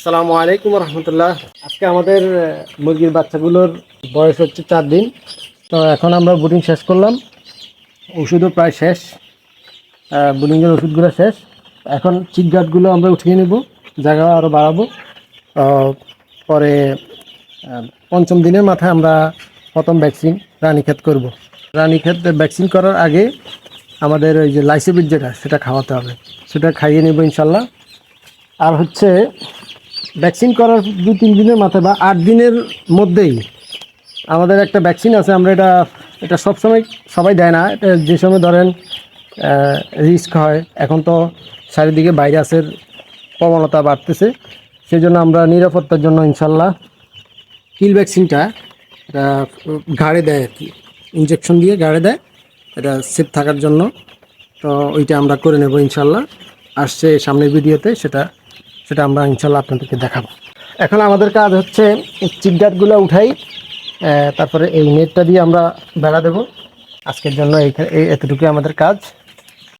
আসসালামু আলাইকুম রহমতুল্লাহ। আজকে আমাদের মুরগির বাচ্চাগুলোর বয়স হচ্ছে চার দিন। তো এখন আমরা বুটিং শেষ করলাম। ওষুধও প্রায় শেষ। বুটিংয়ের ওষুধগুলো শেষ। এখন চিকগাটগুলো আমরা উঠিয়ে নেব, জায়গা আরও বাড়াবো। পরে পঞ্চম দিনের মাথায় আমরা প্রথম ভ্যাকসিন রানীক্ষেত করব। রানীক্ষেত ভ্যাকসিন করার আগে আমাদের ওই যে লাইসিবিট যেটা, সেটা খাওয়াতে হবে। সেটা খাইয়ে নেব ইনশাল্লাহ। আর হচ্ছে ভ্যাকসিন করার দু তিন দিনের মাথায় বা আট দিনের মধ্যেই আমাদের একটা ভ্যাকসিন আছে, আমরা এটা এটা সবসময় সবাই দেয় না। এটা যে সময় ধরেন রিস্ক হয়, এখন তো চারিদিকে ভাইরাসের প্রবণতা বাড়তেছে। সেই জন্য আমরা নিরাপত্তার জন্য ইনশাল্লাহ কিল ভ্যাকসিনটা এটা ঘাড়ে দেয় আর কি। ইঞ্জেকশন দিয়ে ঘাড়ে দেয়, এটা সেফ থাকার জন্য। তো ওইটা আমরা করে নেব ইনশাল্লাহ। আসছে সামনের ভিডিওতে সেটা সেটা আমরা ইনশাল্লাহ আপনাদেরকে দেখাবো। এখন আমাদের কাজ হচ্ছে চিকগাটগুলো উঠাই তারপরে এই নেটটা দিয়ে আমরা বেড়া দেবো। আজকের জন্য এই এতটুকুই আমাদের কাজ।